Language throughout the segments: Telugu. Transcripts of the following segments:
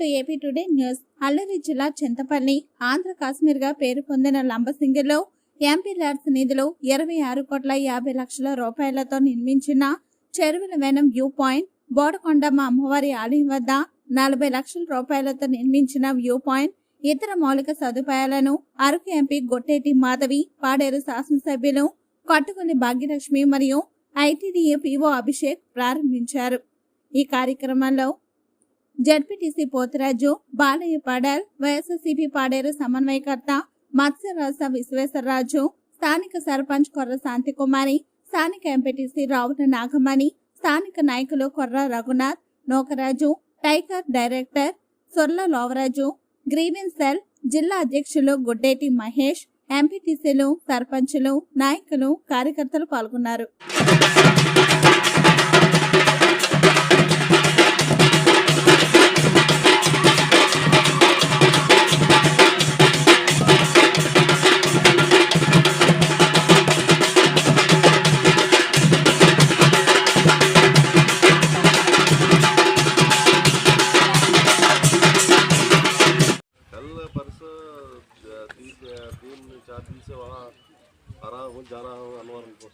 To AP today news. Alluri జిల్లా చింతపల్లి ఆంధ్ర కాశ్మీర్గా పేరు పొందిన లంబసింగిలో ఎంపీ ల్యాడ్స్ నిధులు ఇరవై ఆరు కోట్ల యాభై లక్షల రూపాయలతో నిర్మించిన చెరువుల వెనం వ్యూ పాయింట్ బోడకొండమ్మ అమ్మవారి ఆలయం వద్ద నలభై లక్షల రూపాయలతో నిర్మించిన వ్యూ పాయింట్ ఇతర మౌలిక సదుపాయాలను అరకు ఎంపీ గొట్టేటి మాధవి పాడేరు శాసనసభ్యులు కొట్టుకుని భాగ్యలక్ష్మి మరియు ఐటీడీఏ పీఓ అభిషేక్ ప్రారంభించారు. ఈ కార్యక్రమంలో జడ్పీటీసీ పోతురాజు బాలయ్య పాడాల్ వైఎస్ఆర్సీపీ పాడేరు సమన్వయకర్త మత్స్యరాస విశ్వేశ్వరరాజు స్థానిక సర్పంచ్ కొర్ర శాంతికుమారి స్థానిక ఎంపీటీసీ రావుల నాగమణి స్థానిక నాయకులు Korra Raghunath Nokaraju tiger director Sorla Lovaraju grievance cell జిల్లా అధ్యక్షులు గుడ్డేటి మహేష్ ఎంపీటీసీలు సర్పంచులు నాయకులు కార్యకర్తలు పాల్గొన్నారు. हूँ जा रहा हूँ अनवर को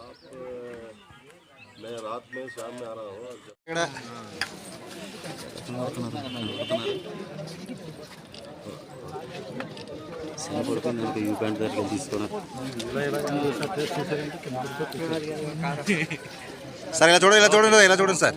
आप अ, मैं रात में शाम में आ रहा हूँ పడుతుంది ఇంకా యూ ప్యాంట్ దగ్గర తీసుకున్నా సార్ ఇలా చూడండి ఇలా చూడండి ఇలా చూడండి సార్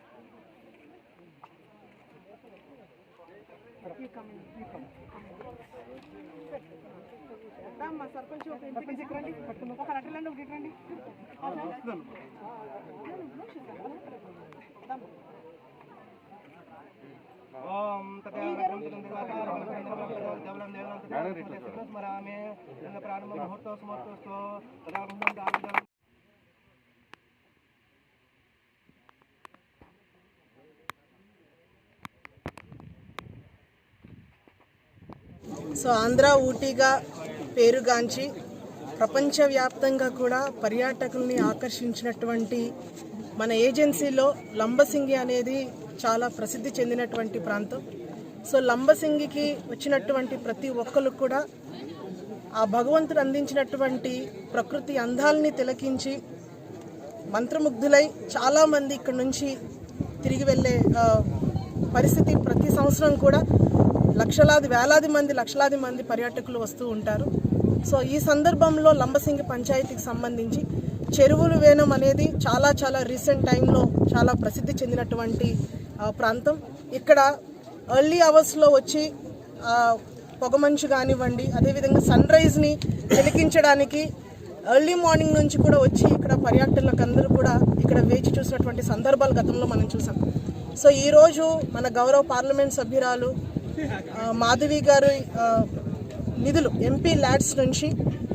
మా సర్పంచ్ ఒక ఎంపీటీసీ రండి. ఒక అట్లండి ఒకటి రండి. ఓం స్మరామి ప్రారంభ ముహూర్తం సమర్థస్తు సో ఆంధ్ర ఊటీగా పేరుగాంచి ప్రపంచవ్యాప్తంగా కూడా పర్యాటకుల్ని ఆకర్షించినటువంటి మన ఏజెన్సీలో లంబసింగి అనేది చాలా ప్రసిద్ధి చెందినటువంటి ప్రాంతం. సో లంబసింగికి వచ్చినటువంటి ప్రతి ఒక్కరు కూడా ఆ భగవంతుడు అందించినటువంటి ప్రకృతి అందాల్ని తిలకించి మంత్రముగ్ధులై చాలామంది ఇక్కడ నుంచి తిరిగి వెళ్ళే పరిస్థితి ప్రతి సంవత్సరం కూడా లక్షలాది వేలాది మంది లక్షలాది మంది పర్యాటకులు వస్తూ ఉంటారు. సో ఈ సందర్భంలో లంబసింగి పంచాయతీకి సంబంధించి చెరువులు వేనం అనేది చాలా చాలా రీసెంట్ టైంలో చాలా ప్రసిద్ధి చెందినటువంటి ప్రాంతం. ఇక్కడ ఎర్లీ అవర్స్లో వచ్చి పొగమంచు కానివ్వండి అదేవిధంగా సన్ రైజ్ని తిలకించడానికి ఎర్లీ మార్నింగ్ నుంచి కూడా వచ్చి ఇక్కడ పర్యాటకులకు అందరూ కూడా ఇక్కడ వేచి చూసినటువంటి సందర్భాలు గతంలో మనం చూసాం. సో ఈరోజు మన గౌరవ పార్లమెంట్ సభ్యురాలు మాధవి గారి నిధులు ఎంపీ ల్యాడ్స్ నుంచి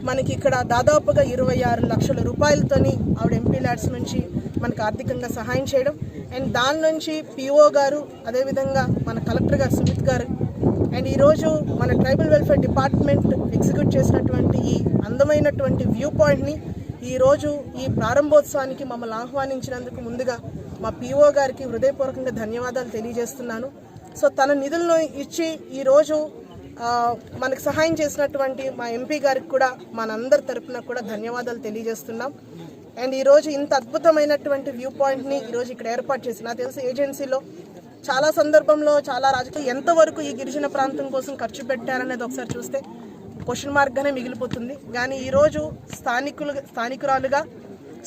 మనకి ఇక్కడ దాదాపుగా ఇరవై ఆరు లక్షల రూపాయలతోని ఆవిడ ఎంపీ ల్యాడ్స్ నుంచి మనకు ఆర్థికంగా సహాయం చేయడం. అండ్ దాని నుంచి పిఓ గారు అదేవిధంగా మన కలెక్టర్ గారు సుమిత్ గారు అండ్ ఈరోజు మన ట్రైబల్ వెల్ఫేర్ డిపార్ట్మెంట్ ఎగ్జిక్యూట్ చేసినటువంటి ఈ అందమైనటువంటి వ్యూ పాయింట్ని ఈరోజు ఈ ప్రారంభోత్సవానికి మమ్మల్ని ఆహ్వానించినందుకు ముందుగా మా పిఓ గారికి హృదయపూర్వకంగా ధన్యవాదాలు తెలియజేస్తున్నాను. సో తన నిధులను ఇచ్చి ఈరోజు మనకు సహాయం చేసినటువంటి మా ఎంపీ గారికి కూడా మనందరి తరపున కూడా ధన్యవాదాలు తెలియజేస్తున్నాం. అండ్ ఈరోజు ఇంత అద్భుతమైనటువంటి వ్యూ పాయింట్ని ఈరోజు ఇక్కడ ఏర్పాటు చేసి నాకు తెలిసి ఏజెన్సీలో చాలా సందర్భంలో చాలా రాజకీయ ఎంతవరకు ఈ గిరిజన ప్రాంతం కోసం ఖర్చు పెట్టారనేది ఒకసారి చూస్తే క్వశ్చన్ మార్క్గానే మిగిలిపోతుంది. కానీ ఈరోజు స్థానికులు స్థానికురాలుగా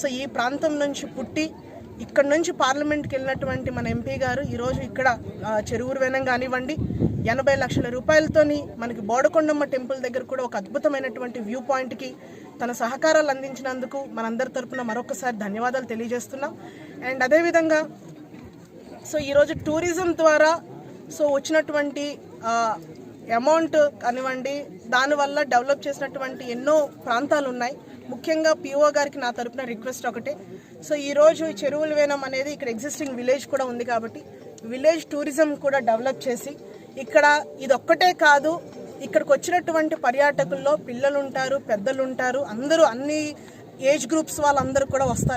సో ఈ ప్రాంతం నుంచి పుట్టి ఇక్కడ నుంచి పార్లమెంట్కి వెళ్ళినటువంటి మన ఎంపీ గారు ఈరోజు ఇక్కడ చెరువురు వెనం కానివ్వండి ఎనభై లక్షల రూపాయలతోని మనకి బోడకొండమ్మ టెంపుల్ దగ్గర కూడా ఒక అద్భుతమైనటువంటి వ్యూ పాయింట్కి తన సహకారాలు అందించినందుకు మనందరి తరఫున మరొకసారి ధన్యవాదాలు తెలియజేస్తున్నాం. అండ్ అదేవిధంగా సో ఈరోజు టూరిజం ద్వారా సో వచ్చినటువంటి అమౌంట్ కానివ్వండి దానివల్ల డెవలప్ చేసినటువంటి ఎన్నో ప్రాంతాలు ఉన్నాయి ముఖ్యంగా పిఓ గారికి నా తరపున రిక్వెస్ట్ ఒకటే. సో ఈ రోజు వేనం అనేది ఇక్కడ ఎగ్జిస్టింగ్ విలేజ్ కూడా ఉంది కాబట్టి విలేజ్ టూరిజం కూడా డెవలప్ చేసి ఇక్కడ ఇది ఒక్కటే కాదు ఇక్కడికి వచ్చినటువంటి పర్యాటకుల్లో పిల్లలు ఉంటారు పెద్దలు ఉంటారు అందరూ అన్ని ఏజ్ గ్రూప్స్ వాళ్ళందరూ కూడా వస్తారు.